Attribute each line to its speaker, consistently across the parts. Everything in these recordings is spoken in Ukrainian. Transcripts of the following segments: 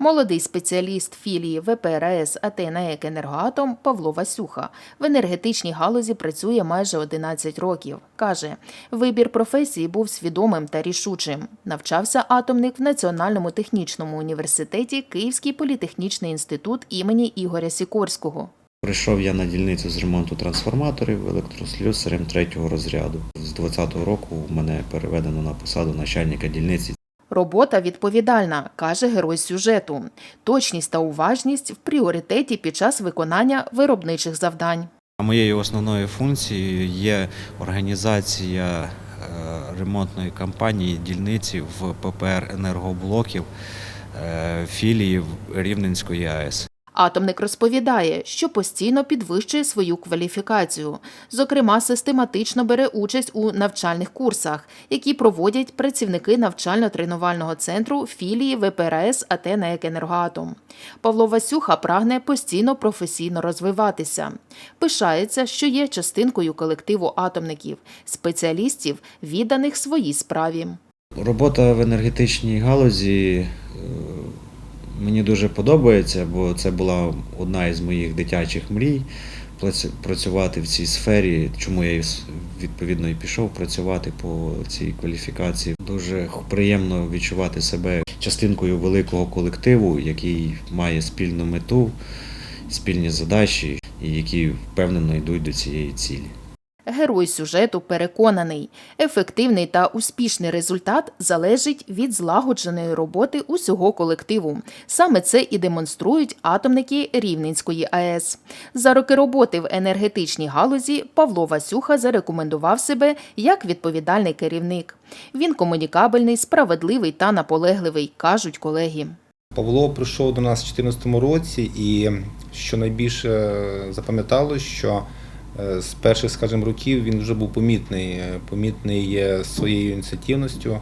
Speaker 1: Молодий спеціаліст філії ВПРС «Атена Енергоатом Павло Васюха в енергетичній галузі працює майже 11 років. Каже, вибір професії був свідомим та рішучим. Навчався атомник в Національному технічному університеті Київський політехнічний інститут імені Ігоря Сікорського.
Speaker 2: Прийшов я на дільницю з ремонту трансформаторів електрослюсарем третього розряду. З 2020 року мене переведено на посаду начальника дільниці.
Speaker 1: Робота відповідальна, каже герой сюжету. Точність та уважність в пріоритеті під час виконання виробничих завдань.
Speaker 2: Моєю основною функцією є організація е, ремонтної кампанії дільниці в ППР енергоблоків е, філії Рівненської АЕС.
Speaker 1: Атомник розповідає, що постійно підвищує свою кваліфікацію. Зокрема, систематично бере участь у навчальних курсах, які проводять працівники навчально-тренувального центру філії ВПРС АТ «НАЕК Енергоатом». Павло Васюха прагне постійно професійно розвиватися. Пишається, що є частинкою колективу атомників, спеціалістів, відданих своїй справі.
Speaker 2: Робота в енергетичній галузі е, мені дуже подобається, бо це була одна із моїх дитячих мрій працювати в цій сфері. Чому я відповідно і пішов працювати по цій кваліфікації. Дуже приємно відчувати себе частинкою великого колективу, який має спільну мету, спільні задачі, і які впевнено йдуть до цієї цілі.
Speaker 1: Герой сюжету переконаний, ефективний та успішний результат залежить від злагодженої роботи усього колективу. Саме це і демонструють атомники Рівненської АЕС. За роки роботи в енергетичній галузі Павло Васюха зарекомендував себе як відповідальний керівник. Він комунікабельний, справедливий та наполегливий, кажуть колеги.
Speaker 3: Павло прийшов до нас у 2014 році, і що найбільше запам'ятало, що з перших, скажімо, років він вже був помітний, е, помітний є своєю ініціативністю,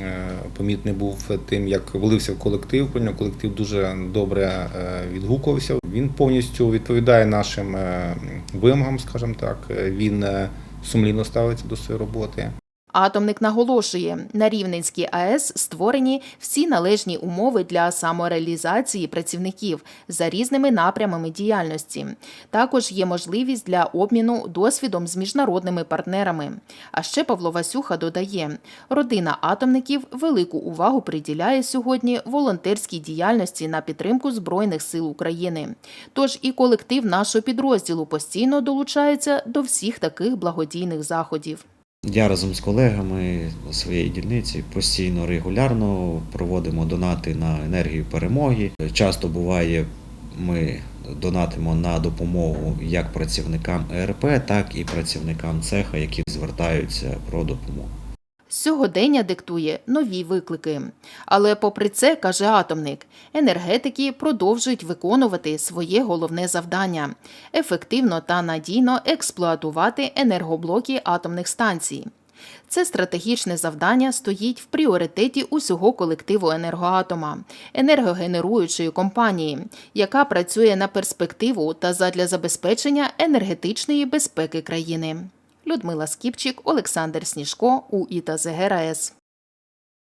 Speaker 3: е, помітний був тим, як влився в колектив. Про нього колектив дуже добре е, відгукувався. Він повністю відповідає нашим е, вимогам, скажімо так. Е, Він е, сумлінно ставиться до своєї роботи.
Speaker 1: Атомник наголошує, на Рівненській АЕС створені всі належні умови для самореалізації працівників за різними напрямами діяльності. Також є можливість для обміну досвідом з міжнародними партнерами. А ще Павло Васюха додає, родина атомників велику увагу приділяє сьогодні волонтерській діяльності на підтримку Збройних сил України. Тож і колектив нашого підрозділу постійно долучається до всіх таких благодійних заходів.
Speaker 2: Я разом з колегами своєї дільниці постійно регулярно проводимо донати на енергію перемоги. Часто буває, ми донатимо на допомогу як працівникам ЕРП, так і працівникам цеха, які звертаються про допомогу.
Speaker 1: Сьогодення диктує нові виклики. Але, попри це, каже атомник, енергетики продовжують виконувати своє головне завдання ефективно та надійно експлуатувати енергоблоки атомних станцій. Це стратегічне завдання стоїть в пріоритеті усього колективу енергоатома, енергогенеруючої компанії, яка працює на перспективу та задля забезпечення енергетичної безпеки країни. Людмила Скіпчик, Олександр Сніжко, УІТА ЗГРАЕС.